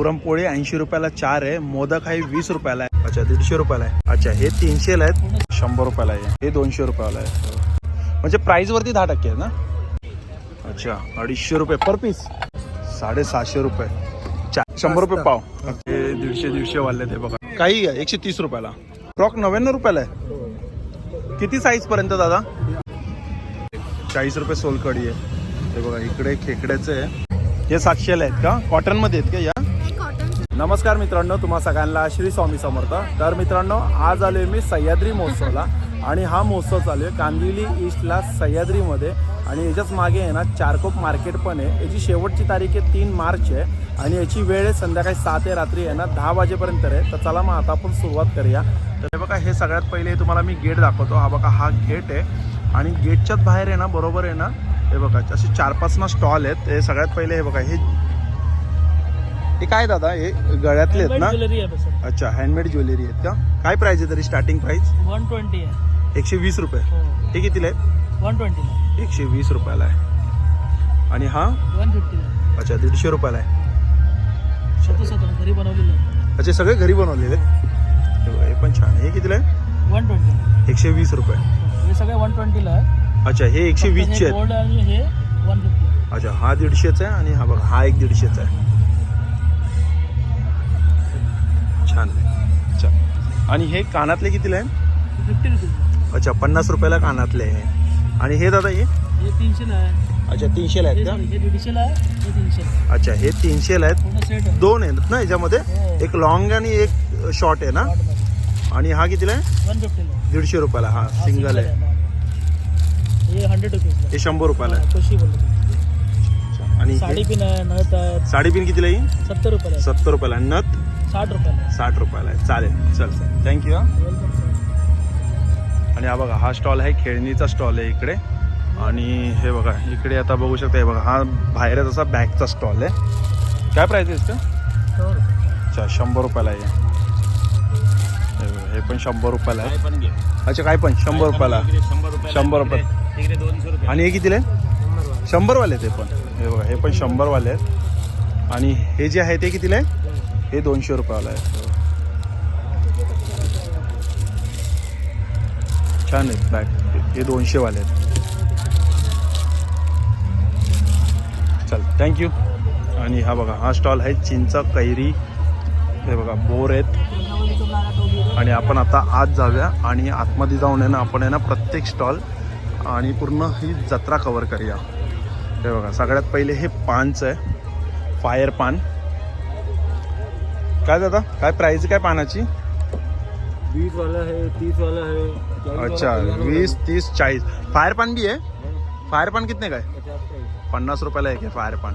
पुरणपोळी ऐंशी रुपयाला चार आहे. मोदक आहे वीस रुपयाला आहे. अच्छा दीडशे रुपयाला आहे. अच्छा हे तीनशेला आहेत. शंभर रुपयाला आहे. हे दोनशे रुपयाला आहे. म्हणजे प्राइस वरती दहा टक्के आहे ना? अच्छा अडीचशे रुपये पर पीस साडेसहाशे रुपये. चार शंभर रुपये पाव. हे दीडशे दीडशे वाले ते बघा. काही आहे एकशे तीस रुपयाला. फ्रॉक नव्याण्णव रुपयाला आहे. किती साईज पर्यंत दादा? चाळीस रुपये सोलकडी आहे. ते बघा इकडे खेकड्याचं आहे. हे सातशेला आहेत का? कॉटनमध्ये आहेत का या? नमस्कार मित्रांनो तुम्हा सगळ्यांना श्री स्वामी समर्थ. तर मित्रांनो आज आलोय मी सह्याद्री महोत्सवला आणि हा महोत्सव चालू आहे कांदिवली ईस्टला सह्याद्रीमध्ये. आणि याच्याच मागे आहे ना चारकोप मार्केट पण आहे. याची शेवटची तारीख आहे तीन मार्च आहे आणि याची वेळ आहे संध्याकाळी सात आहे रात्री आहे ना दहा वाजेपर्यंत आहे. तर चला मग आता आपण सुरुवात करूया. तर हे बघा हे सगळ्यात पहिले तुम्हाला मी गेट दाखवतो. हा बघा हा गेट आहे आणि गेटच्याच बाहेर आहे ना बरोबर आहे ना हे बघा असे चार पाच ना स्टॉल आहेत. हे सगळ्यात पहिले हे बघा हे हे काय दादा? हे गळ्यातले आहेत ना? ज्वेलरी आहे सर अच्छा हँडमेड ज्वेलरी आहेत का? काय प्राइस आहे तरी स्टार्टिंग प्राइस वन ट्वेंटी आहे. एकशे वीस रुपये. हो. हे कितीला आहे? वन ट्वेंटीला एकशे वीस रुपयाला आहे. आणि हा? वन फिफ्टीला अच्छा दीडशे रुपयाला आहे. स्वतः स्वतः घरी बनवलेलं आहे. अच्छा सगळे घरी बनवलेले आहेत. हे बघा, हे पण छान आहे. हे कितीला आहे? वन ट्वेंटी एकशे वीस रुपये. हे सगळे वन ट्वेंटीला आहे. अच्छा हे एकशे वीसचे आहेत. गोल्ड आणि हे वन फिफ्टी अच्छा हा दीडशेचा आहे आणि हा बघा हा एक दीडशेचा आहे. छान आहे. अच्छा. आणि हे कानातले कितीला आहे? फिफ्टी रुपीज अच्छा पन्नास रुपयाला कानातले आहे. आणि हे दादा हे? हे तीनशेला आहे. अच्छा तीनशेला हे आहेत का हे दीडशेला आहे हे अच्छा हे तीनशेला आहेत. दोन आहेत ना याच्यामध्ये? हो. एक लॉंग आणि एक शॉर्ट आहे ना? आणि हा कितीला आहे? दीडशे रुपयाला हा सिंगल आहे. हे. हंड्रेड हे शंभर रुपयाला. आणि साडी हे? पिन आहे नथ साडेपिन कितीला येईल सत्तर रुपयाला. सत्तर रुपयाला नथ साठ रुपयाला आहे. साठ रुपयाला आहे. चालेल चल. चल थँक्यू हा. आणि हा बघा हा स्टॉल आहे खेळणीचा स्टॉल आहे इकडे. आणि हे बघा इकडे आता बघू शकता हे बघा हा बाहेर आहे तसा बॅगचा स्टॉल आहे. काय प्राईस आहे इसका. अच्छा शंभर रुपयाला आहे. हे हे पण शंभर रुपयाला आहे. अच्छा काय पण शंभर रुपयाला. शंभर रुपये आणि हे कितीला आहे? शंभरवाले. ते पण. हे बघा हे पण शंभरवाले आहेत. आणि हे जे आहे ते कितीला आहे? हे दोनशे रुपयाला आहे. छान आहेत बॅग हे दोनशेवाले आहेत. चल थँक्यू आणि हा बघा हा स्टॉल आहे चिंचा कैरी. हे बघा बोर आहेत. आणि आपण आता आत जाऊया आणि आतमध्ये जाऊन आहे ना आपण आहे ना प्रत्येक स्टॉल आणि पूर्ण ही जत्रा कवर करूया. हे बघा सगळ्यात पहिले हे पानचं आहे. फायर पान काय दादा? काय प्राईज काय पानाची? बीस वाला है तीस वाला है अच्छा वीस तीस चाळीस. फायर पान बी आहे? फायर पान कितने काय पन्नास रुपयाला एक आहे फायर पान.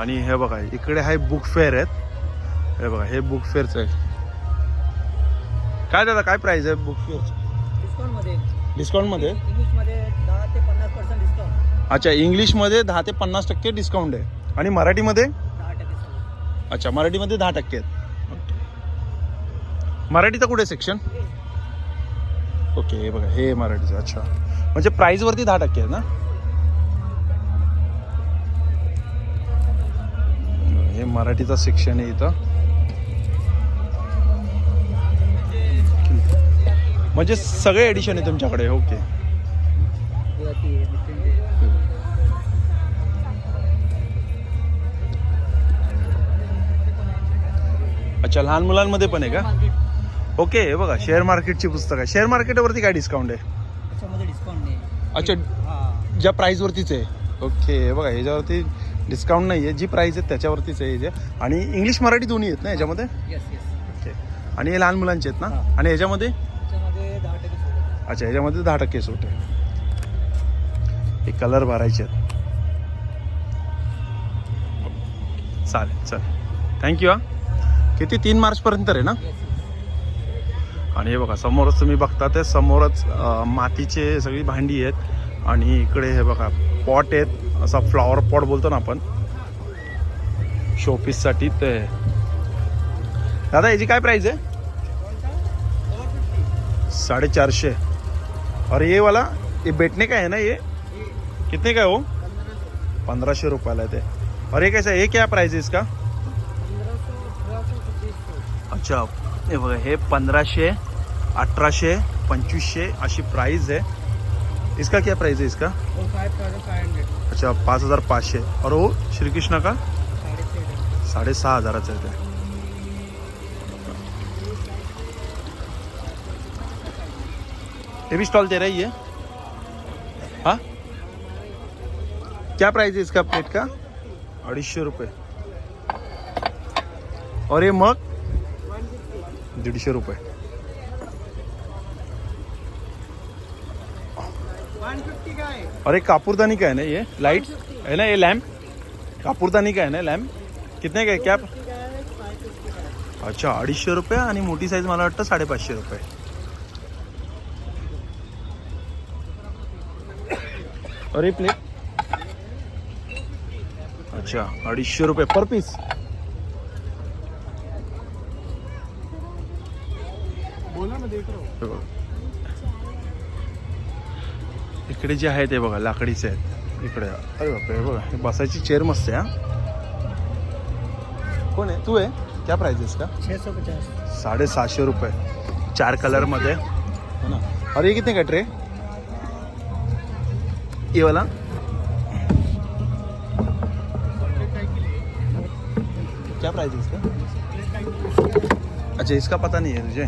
आणि हे बघा इकडे आहे बुक फेअर आहेत. हे बघा हे बुक फेअरचं आहे. काय दादा काय प्राईज आहे बुक फेअर डिस्काउंटमध्ये. अच्छा इंग्लिशमध्ये दहा ते पन्नास टक्के डिस्काउंट आहे. आणि मराठीमध्ये? अच्छा मराठीमध्ये दहा टक्के आहेत. मराठीचं कुठे सेक्शन ओके हे बघा हे मराठीचं अच्छा. म्हणजे प्राईजवरती दहा टक्के आहे ना? हे मराठीचं सेक्शन आहे इथं. म्हणजे सगळे एडिशन आहे तुमच्याकडे ओके. अच्छा लहान मुलांमध्ये पण आहे का? ओके हे बघा शेअर मार्केटची पुस्तकं आहे. शेअर मार्केटवरती काय डिस्काउंट आहे? डिस्काउंट नाही. अच्छा ज्या प्राईजवरतीच आहे. ओके हे बघा ह्याच्यावरती डिस्काउंट नाही आहे. जी प्राईज आहे त्याच्यावरतीच आहे हे. आणि इंग्लिश मराठी दोन्ही आहेत ना येस ओके. आणि हे लहान मुलांचे आहेत ना. आणि ह्याच्यामध्ये. अच्छा ह्याच्यामध्ये दहा टक्के सूट आहे. हे कलर भरायचे आहेत. चालेल चल थँक्यू हा. किती? तीन मार्चपर्यंत आहे ना? आणि हे बघा समोरच तुम्ही बघता ते समोरच मातीचे सगळी भांडी आहेत. आणि इकडे हे बघा पॉट आहेत. असा फ्लॉवर पॉट बोलतो ना आपण. शोपीससाठी ते. दादा याची काय प्राईज आहे? साडेचारशे. अरे ये वाला ये भेटणे काय आहे ना ये कितने काय हो? पंधराशे रुपयाला आहे ते. अरे ये कैसा है ये क्या प्राइस है इसका? अच्छा हे बघा हे पंधराशे अठराशे पंचवीसशे अशी प्राइस है इसका क्या प्राइस है इसका? अच्छा पाच हजार पाचशे. और वो श्रीकृष्ण का? साडेसहा हजाराचं आहे ते. ये भी स्टॉल दे रही है हाँ? क्या प्राइस है इसका प्लेट का? अडीचशे रुपये. और ये मग? दीडशे रुपये. अरे कापूरदानी का है ना ये लाइट है ना ये लैम्प कापूरदानी का है ना लॅम्प कितने का है क्या अच्छा अडीचशे रुपये आणि मोठी साईज मला वाटतं साडेपाचशे रुपये. अरे प्लेट अच्छा अडीचशे रुपये पर पीस इकडे जे आहे ते बघा लाकडीचे आहेत. इकडे अरे बापरे बघा हे बसायची चेअर मस्त आहे हा. कोण आहे? तू आहे? क्या प्राइस आहे इसका? छः सौ पचास. साढ़े सातशे रुपये. चार कलर मध्ये. है ना? और ये कितने का ट्रे ये वाला? क्या प्राइस है इसका? अच्छा इसका पता नहीं है तुझे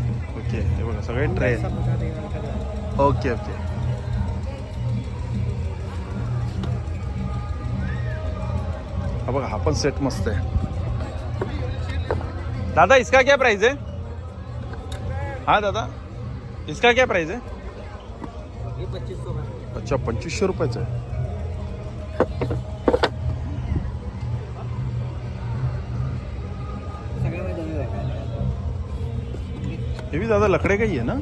ओके. हे बघा सगळे ट्रेन ओके ओके. हा बघा हा पण सेट मस्त आहे. दादा इसका क्या प्राइस है हाँ दादा? इसका क्या प्राइस है अच्छा पंचवीसशे रुपयाचं आहे. ये भी ज़्यादा लकड़े का ही है ना?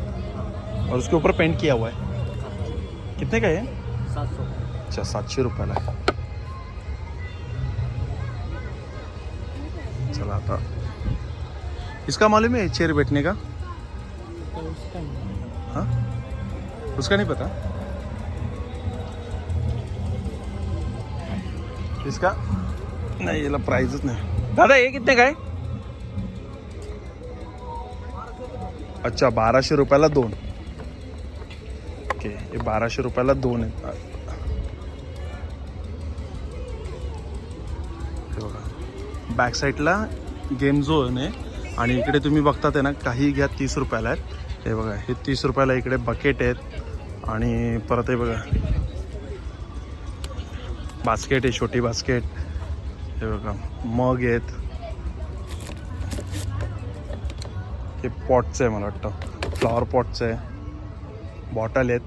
और उसके ऊपर पेंट किया हुआ है। कितने का है? सात सौ। अच्छा सातशे रुपयाला आहे चला आता। इसका मालूम है चेयर बैठने का? तो। हाँ? उसका नहीं पता। इसका नाही प्राइसच नाही। दादा ये कितने काय अच्छा बाराशे रुपयाला दोन. ओके हे बाराशे रुपयाला दोन आहेत. बघा. बॅक साईडला गेम झोन आहे आणि इकडे तुम्ही बघतात आहे ना काही घ्या तीस रुपयाला आहेत. हे बघा हे तीस रुपयाला इकडे बकेट आहेत. आणि परत हे बघा. बास्केट आहे छोटी बास्केट हे बघा मग आहेत. हे पॉटचं आहे मला वाटतं. फ्लॉवर पॉटचं आहे. बॉटल आहेत.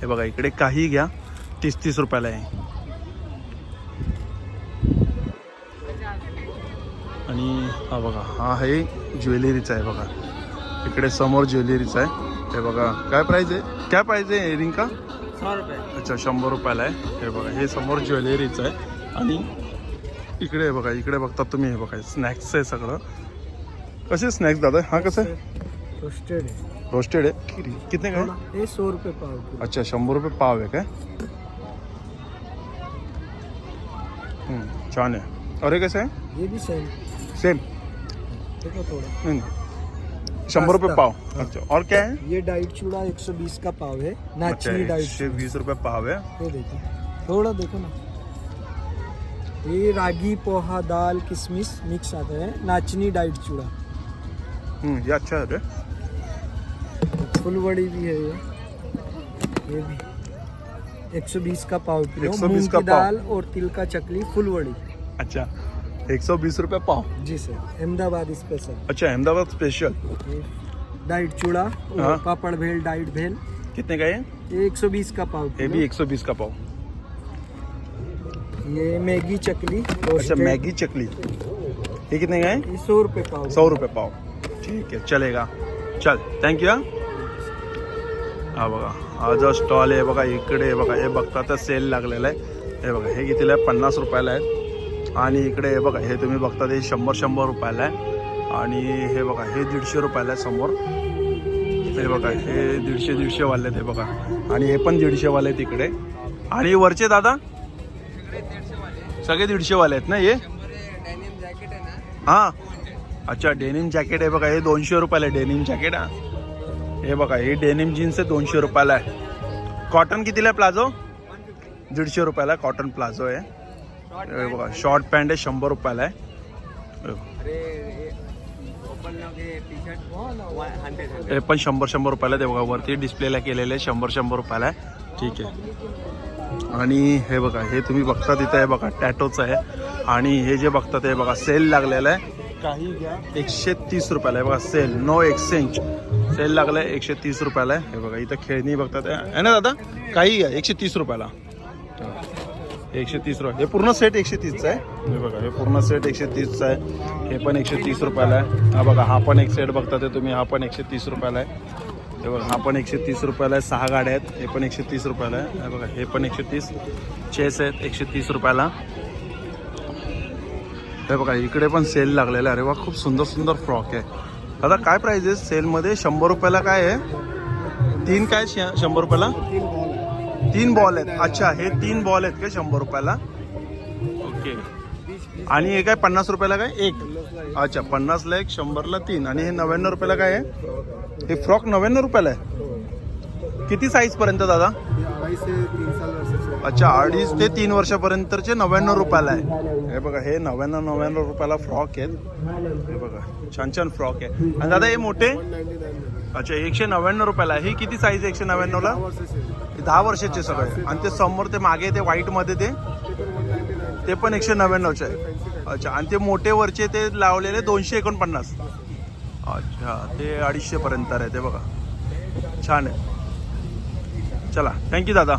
हे बघा इकडे काही घ्या. तीस तीस रुपयाला आहे. आणि हा बघा हा आहे ज्वेलरीचा आहे बघा. इकडे समोर ज्वेलरीचा आहे. हे बघा काय प्राईज आहे? काय प्राईज आहे इयरिंग का अच्छा शंभर रुपयाला आहे. हे बघा हे समोर ज्वेलरीचं आहे. आणि इकडे बघा इकडे बघतात तुम्ही हे बघा स्नॅक्स आहे सगळं. कसे स्नॅक्स दादा हा? कसं? रोस्टेड है। रोस्टेड आहे कितने काय ये सौ रुपये पाव अच्छा शंभर रुपये पाव आहे काय? हम्म, छान आहे अरे कसं आहे ये भी सेम सेम देखो थोड़ा। नहीं शंभर रुपये पाव। हाँ। अच्छा और क्या है? ये डाइट चूड़ा 120 का पाव है। अच्छा नाचनी डाइट एकशे वीस रुपये पाव आहे ये देखो। थोड़ा देखो ना। ये रागी पोहा दाल किशमिश मिक्स आता है। नाचनी डाइट चूड़ा। हम्म, ये अच्छा है रे। फुलवड़ी भी है ये। ये भी। 120 का पाव किलो 120 मूंग का दाल और तिल का चकली फुलवड़ी। अच्छा एक सौ बीस रुपये पाव। जी सर अहमदाबाद स्पेशल अच्छा अहमदाबाद स्पेशल डाइट चूड़ा हाँ। पापड़ भेल डाइट भेल। कितने का है ये 120 का पाव ये भी किलो एक सौ बीस का पाव। ये मैगी चकली अच्छा मैगी चकली। ये कितने का है? सौ रुपये पाव। सौ रुपये पाव। ठीक आहे चलेगा। चल थँक्यू हा। हा बघा हा जो स्टॉल आहे बघा इकडे आहे बघा हे बघता तर सेल लागलेला आहे. हे बघा हे कितीला आहे पन्नास रुपयाला आहे आणि इकडे हे बघा हे तुम्ही बघता ते शंभर शंभर रुपयाला आहे. आणि हे बघा हे दीडशे रुपयाला आहे समोर. हे बघा हे दीडशे दीडशेवाले आहेत हे बघा. आणि हे पण दीडशेवाले आहेत इकडे. आणि वरचे दादा? सगळे दीडशेवाले आहेत ना हे? हां. अच्छा डेनिम जॅकेट आहे बघा हे दोनशे रुपयाला आहे डेनिम जॅकेट हा. हे बघा हे डेनिम जीन्स आहे दोनशे रुपयाला आहे. कॉटन कितीला आहे प्लाझो दीडशे रुपयाला कॉटन प्लाझो आहे. हे बघा शॉर्ट पॅन्ट आहे शंभर रुपयाला आहे. हे. हे पण शंभर शंभर रुपयाला ते बघा वरती डिस्प्लेला केलेले आहे शंभर शंभर रुपयाला आहे. ठीक आहे. आणि हे बघा हे तुम्ही बघता तिथं आहे बघा टॅटोचं आहे. आणि हे जे बघता ते बघा सेल लागलेलं आहे. काही घ्या. एकशे तीस रुपयाला आहे. बघा सेल नो एक्सचेंज सेल लागलं आहे एकशे तीस रुपयाला आहे. हे बघा इथं खेळणी बघतात. आहे ना दादा? काही घ्या एकशे तीस रुपयाला. एकशे तीस रुपये. हे पूर्ण सेट एकशे तीसचं आहे. हे बघा हे पूर्ण सेट एकशे तीसचं आहे. हे पण एकशे तीस रुपयाला आहे. हा बघा हा पण एक सेट बघता ते तुम्ही. हा पण एकशे तीस रुपयाला आहे. हे बघा हा पण एकशे तीस रुपयाला आहे. सहा गाड्या आहेत. हे पण एकशे तीस रुपयाला आहे. हे बघा हे पण एकशे तीस चेस आहेत एकशे तीस रुपयाला. हे बघा इकडे पण सेल लागलेला आहे. अरे वा खूप सुंदर सुंदर फ्रॉक आहे. दादा काय प्राईज आहे? सेलमध्ये शंभर रुपयाला काय आहे? तीन काय श- शंभर रुपयाला? तीन बॉल आहेत. अच्छा हे तीन बॉल आहेत का शंभर रुपयाला? ओके. आणि हे काय पन्नास रुपयाला काय? एक. अच्छा पन्नासला एक शंभरला तीन. आणि हे नव्याण्णव रुपयाला काय आहे? हे फ्रॉक नव्याण्णव रुपयाला आहे? किती साईज पर्यंत दादा? अच्छा अडीच ते तीन वर्षापर्यंतचे नव्याण्णव रुपयाला आहे. हे बघा हे नव्याण्णव नव्याण्णव रुपयाला फ्रॉक आहेत. हे बघा छान छान फ्रॉक आहे. आणि दादा हे मोठे? अच्छा एकशे नव्याण्णव रुपयाला आहे. ही किती साईज आहे एकशे नव्याण्णवला? हे दहा वर्षाचे सगळे. आणि ते समोर ते मागे ते व्हाईटमध्ये ते? ते पण एकशे नव्याण्णवचे आहे. अच्छा आणि ते मोठे वरचे ते लावलेले दोनशे एकोणपन्नास. अच्छा ते अडीचशे पर्यंत आहे ते बघा. छान आहे. चला थँक्यू दादा.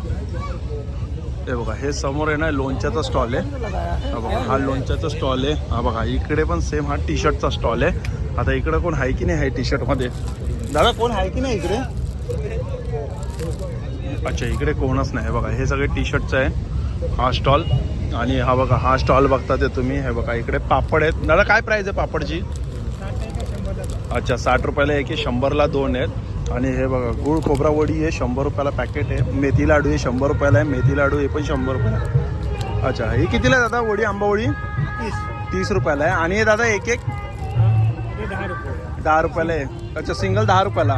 हे बघा हे समोर आहे ना लोणच्याचा स्टॉल आहे. हा बघा हा लोणच्याचा स्टॉल आहे. हा बघा इकडे पण सेम हा टी शर्टचा स्टॉल आहे. आता इकडे कोण आहे की नाही आहे टी शर्टमध्ये दादा कोण आहे की नाही इकडे? अच्छा इकडे कोणच नाही. हे बघा हे सगळे टी शर्टचं आहे. हा स्टॉल आणि हा बघा हा स्टॉल बघता ते तुम्ही. हे बघा इकडे पापड आहेत. दादा काय प्राईस आहे पापडची? अच्छा साठ रुपयाला एक आहे शंभरला दोन आहेत. आणि हे बघा गुळ खोबरा वडी हे शंभर रुपयाला पॅकेट आहे. मेथी लाडू हे शंभर रुपयाला आहे. मेथी लाडू हे पण शंभर रुपयाला. अच्छा हे कितीला आहे दादा? वडी आंबा वडी? तीस. रुपयाला आहे. आणि हे दादा एक एक? दहा रुपयाला आहे. अच्छा सिंगल दहा रुपयाला.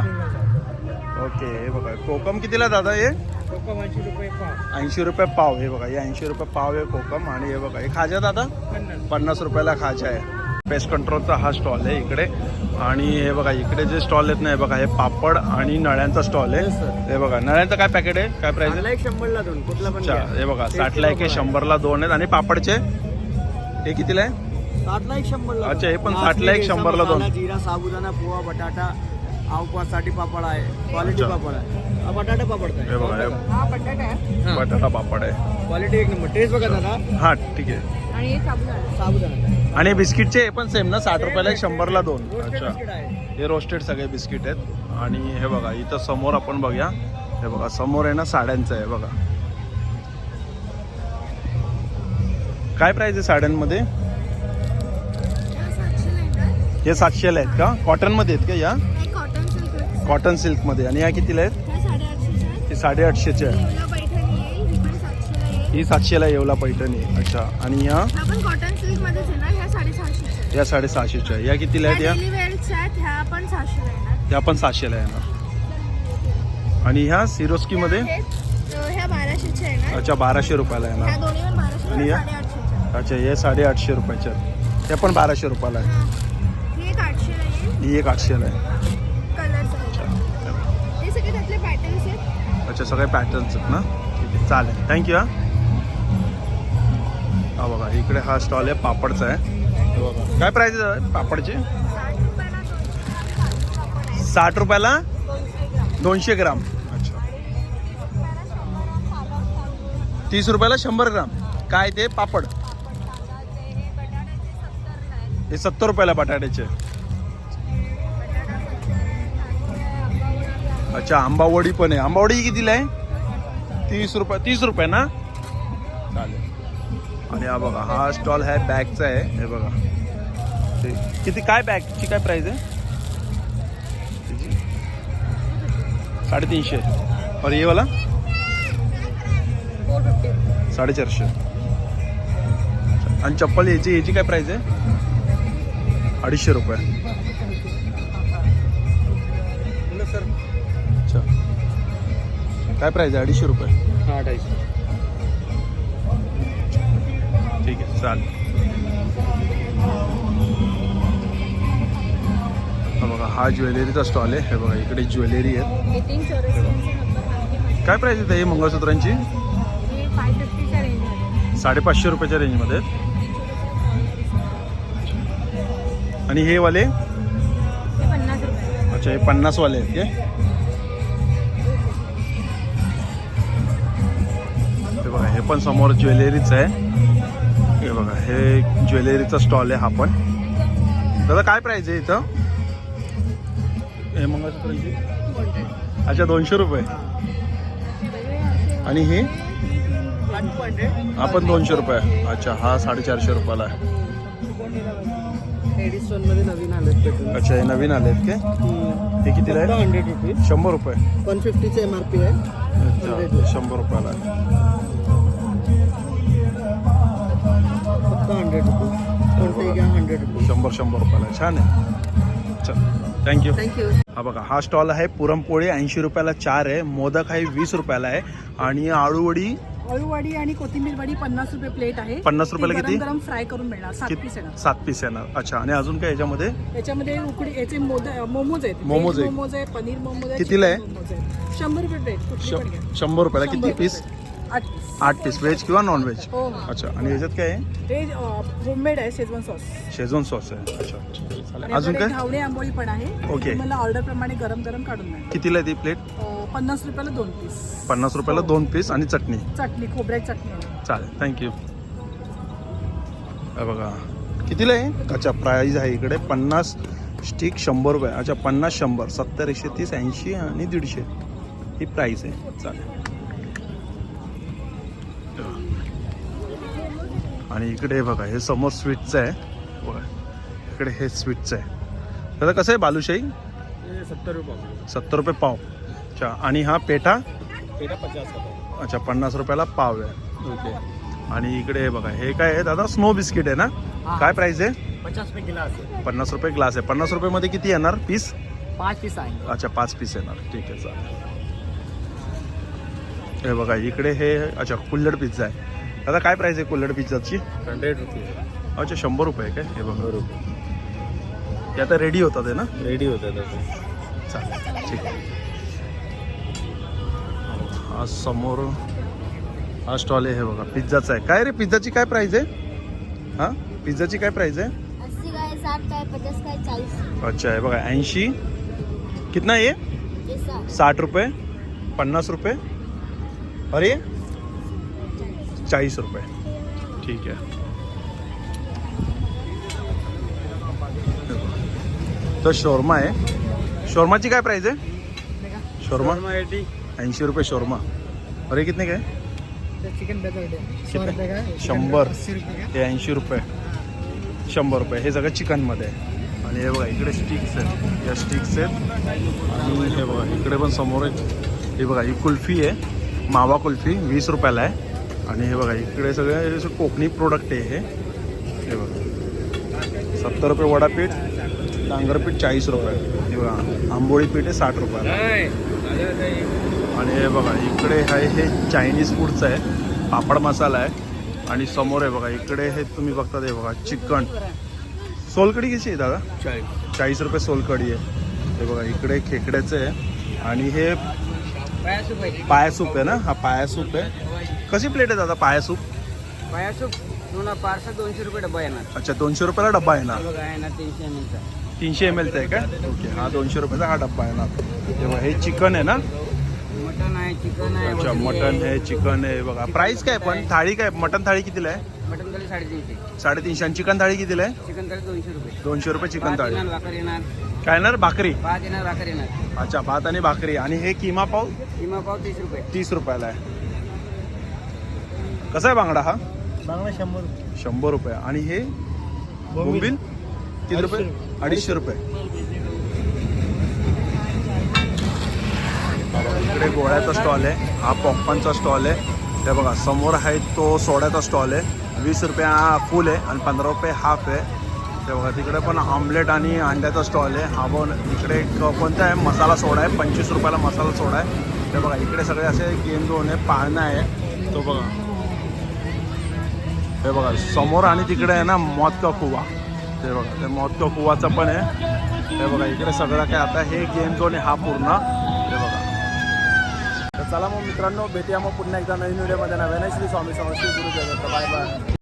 ओके हे बघा कोकम कितीला दादा हे? ऐंशी रुपये पाव. हे बघा हे ऐंशी रुपये पाव आहे कोकम. आणि हे बघा हे खाजा दादा? पन्नास रुपयाला खाजा आहे. पेस्ट कंट्रोलचा हा स्टॉल आहे इकडे. आणि हे बघा इकडे जे स्टॉल आहेत ना हे बघा हे पापड आणि नळ्यांचा स्टॉल आहे. हे बघा नळ्यांचं काय पॅकेट आहे? काय प्राइस आहे? एक शंभरला दोन कुठला पण. हे बघा साठला एक आहे शंभरला दोन आहेत. आणि पापडचे? हे कितीला आहे? साठला एक शंभरला अच्छा, हे पण साठला एक शंभरला दोन. जिरा साबुदाणा पोहा बटाटा साठी पापड आहे. क्वालिटी. पापड आहे. हा बटाटा पापड बघा बटाटा आहे बटाटा. पापड आहे. क्वालिटी एक नंबर. टेस्ट बघा दादा. हा ठीक आहे. आणि साबुदाणा. साबुदाणा. आणि बिस्किटचे हे पण सेम ना? साठ रुपयाला एक शंभरला दोन. अच्छा. हे रोस्टेड सगळे बिस्किट आहेत. आणि हे बघा इथं समोर आपण बघूया. हे बघा समोर आहे ना साड्यांचं आहे बघा. काय प्राइस आहे साड्यांमध्ये? हे सातशेला आहेत का? कॉटनमध्ये आहेत का या? कॉटन सिल्क कॉटन सिल्कमध्ये आणि या कितीला आहेत? हे साडेआठशेचे आहे ही सातशेला येवला पैठणी अच्छा. आणि या कॉटन सिल्क मध्येच ह्या आहेत. या साडेसहाशेच्या या कितीला आहेत या ह्या? पण सहाशेला येणार. या पण सातशेला येणार. आणि ह्या बाराशेच्या येणार अच्छा बाराशे रुपयाला ह्या येणार दोन्ही पण बाराशे आणि या? अच्छा हे साडेआठशे रुपयाचे आहेत. हे पण बाराशे रुपयाला आहे हा. एक आठशेला येईल. ही एक आठशेला आहे. कलर्स आहेत. हे सगळे त्यातले पॅटर्न्स आहेत. अच्छा सगळे पॅटर्न्स आहेत ना? ठीक आहे चालेल. थँक्यू हा. हा बघा इकडे हा स्टॉल आहे पापडचा आहे. बघा काय प्राईस आहे पापडचे? साठ रुपयाला दोनशे ग्राम. अच्छा. तीस रुपयाला शंभर ग्राम. काय ते? पापड. हे सत्तर रुपयाला बटाट्याचे. अच्छा आंबावडी पण आहे. आंबावडी कितीला आहे? तीस रुपये तीस रुपये ना? आणि हा बघा हा स्टॉल आहे बॅगचा आहे हे बघा. ते किती काय बॅगची काय प्राईस आहे? साडेतीनशे. और ये वाला? साडेचारशे. आणि चप्पल याची याची काय प्राईस आहे? अडीचशे रुपये. अच्छा. काय प्राईज आहे? अडीचशे रुपये. हा अडीचशे. चालेल हा बघा हा ज्वेलरीचा स्टॉल आहे. हे बघा इकडे ज्वेलरी आहे काय प्राईस आहे ही मंगळसूत्रांची? हे साडेपाचशे रुपयाच्या रेंजमध्ये आहेत. आणि हे वाले? हे पन्नास अच्छा हे पन्नासवाले आहेत काय हे बघा हे पण समोर ज्वेलरीच आहे. बघा हे ज्वेलरीचा स्टॉल आहे हा पण. दादा काय प्राईज आहे इथं? हे मंगळसूत्रांची. अच्छा दोनशे रुपये. आणि हे? हा पण दोनशे रुपये. अच्छा हा साडेचारशे रुपयाला आहे. अच्छा हे नवीन आलेत काय? हे कितीला आहे? हंड्रेड रुपीज शंभर रुपये. वन फिफ्टीचे एम आर पी आहे. अच्छा शंभर रुपयाला आहे. हंड्रेड रुपीज कोणतेही घ्या हंड्रेड रुपीज शंभर शंभर रुपयाला. छान आहे. चल थँक्यू थँक्यू हा बघा हा स्टॉल आहे पुरणपोळी ऐंशी रुपयाला चार आहे. मोदक आहे वीस रुपयाला आहे. आणि आळूवडी? अळूवाडी आणि कोथिंबीर वडी पन्नास रुपये प्लेट आहे. 50 रुपयाला किती? गरम गरम फ्राय करून मिळणार. सात कित- पीस येणार. सात पीस येणार. अच्छा आणि अजून काय याच्यामध्ये? याच्यामध्ये उकडी याचे मोद मोमोज आहेत. आहेत. मोमोज आहे पनीर मोमोज आहे कितीला आहे? शंभर रुपये प्लेट कुठली पण घ्या. श- शंभर रुपयाला किती शंभर पीस रुपये. आठ आठ पीस व्हेज किंवा नॉन व्हेज हो. हो. अच्छा आणि याच्यात काय आहे? ते होममेड आहे शेजवान सॉस शेजवान सॉस आहे. अच्छा चालेल. अजून काय? घावणे आंबोळी पण आहे. ओके. तुम्हाला ऑर्डर प्रमाणे गरम गरम काढून कितीला आहे ती प्लेट अं, पन्नास रुपयाला दोन पीस पन्नास रुपयाला दोन पीस आणि चटणी. चटणी खोबऱ्याची चटणी. आहे. चालेल थँक्यू बघा कितीला आहे? अच्छा प्राईज आहे इकडे पन्नास स्टिक शंभर रुपये. अच्छा पन्नास शंभर सत्तर एकशे तीस ऐंशी आणि दीडशे. ही प्राईस आहे. चालेल. आणि इकडे बघा हे समोर स्वीटचं आहे. बघा इकडे हे स्वीटचं आहे. दादा कसं आहे बालुशाही? सत्तर रुपये सत्तर रुपये पाव. अच्छा आणि हा पेठा? पेटा पचास का अच्छा पन्नास रुपयाला पाव आहे. ओके. आणि इकडे हे बघा हे काय आहे? दादा स्नो बिस्किट आहे ना? काय प्राइस आहे? पचास रुपये गिलास पन्नास रुपये ग्लास आहे. पन्नास रुपयेमध्ये किती येणार? पीस? पाच पीस आहे. अच्छा पाच पीस येणार. ठीक आहे चालेल. हे बघा इकडे हे अच्छा कुल्लड पिझ्झा आहे. दादा काय प्राइस आहे कुल्लड पिझ्झाची? हंड्रेड रुपये अच्छा शंभर रुपये आहे काय? हे बघा. ते आता रेडी होतात आहे ना? रेडी होतं त्याचं चालेल ठीक आहे. हा समोर हा स्टॉल आहे हे बघा. पिझ्झाचा आहे. काय रे पिझ्झाची काय प्राइस आहे? हा? पिझ्झाची काय प्राइस आहे? अस्सी का है साठ का है पचास का है चालीस अच्छा आहे बघा ऐंशी. कितना ये? ये साठ. साठ रुपये पन्नास रुपये. अरे चाळीस रुपये. ठीक आहे. तर शोरमा आहे. शोरमाची काय प्राइस आहे? शोरमा? एटी ऐंशी रुपये शोरमा. अरे कितने काय चिकन? शंभर. हे ऐंशी रुपये. शंभर रुपये. हे सगळं चिकनमध्ये आहे. आणि हे बघा इकडे स्टिक्स आहेत. या स्टिक्स आहेत. आणि हे बघा इकडे पण समोर एक हे बघा ही कुल्फी आहे. मावा कुल्फी वीस रुपयाला आहे. आणि हे बघा इकडे सगळे कोकणी प्रोडक्ट आहे हे हे बघा. सत्तर रुपये वडापीठ डांगरपीठ चाळीस रुपये. हे बघा आंबोळी पीठ आहे साठ रुपयाला. आणि हे बघा इकडे आहे हे चायनीज फूडचं आहे पापड मसाला आहे. आणि समोर आहे बघा इकडे हे तुम्ही बघता ते बघा चिकन. सोलकडी कशी आहे दादा? चाळीस. चाळीस रुपये सोलकडी आहे. हे बघा इकडे खेकड्याचं आहे. आणि हे पाया सूप आहे ना? हा पाया सूप आहे. कशी प्लेट आहे दादा? पाया सूप? पाया सूप? दोन पार्सल दोनशे रुपये डबा येणार. अच्छा दोनशे रुपयाला डब्बा बघा ना तीनशे एम एलचा तीनशे एम एलचा आहे का? ओके हा दोनशे रुपयाचा हा डब्बा आहे ना हे हे चिकन आहे ना? मटन आहे चिकन आहे अच्छा मटन आहे चिकन आहे बघा. प्राइस काय पण थाळी काय? मटन थाळी कितीला आहे? मटन थाळी साडेतीनशे. साडेतीनशे. आणि चिकन थाळी कितीला आहे? चिकन थाळी दोनशे रुपये. दोनशे रुपये चिकन थाळी. येणार भाकर येणार. काय येणार? भाकरी. भात येणार भाकर येणार. अच्छा भात आणि भाकरी. आणि हे किमा पाव? किमा पाव तीस रुपये. तीस रुपयाला आहे. कसा आहे बांगडा हा? बांगडा शंभर शंभर रुपये. आणि हे? बोंबील. किती रुपये? अडीचशे रुपये. इकडे गोळ्याचा स्टॉल आहे. हा पॉपकॉर्नचा स्टॉल आहे. ते बघा समोर आहे तो सोड्याचा स्टॉल आहे. वीस रुपये हा फुल आहे आणि पंधरा रुपये हाफ आहे. ते बघा तिकडे पण आमलेट आणि अंड्याचा स्टॉल आहे. हा पण इकडे एक कोणता आहे? मसाला सोडा आहे. पंचवीस रुपयाला मसाला सोडा आहे. ते बघा इकडे सगळे असे गेम झोन आहे. पाळणा आहे. तो बघा. हे बघा समोर आणि तिकडे आहे ना मौत का कुवा. ते बघा ते मौत का कुवाचं पण आहे. हे बघा इकडे सगळं काय आता हे गेम झोन आहे हा पूर्ण. हे बघा. तर चला मग मित्रांनो भेटूया मग पुन्हा एकदा नवीन व्हिडिओमध्ये नव्याने श्री स्वामी समर्थ गुरु जगत बाय बाय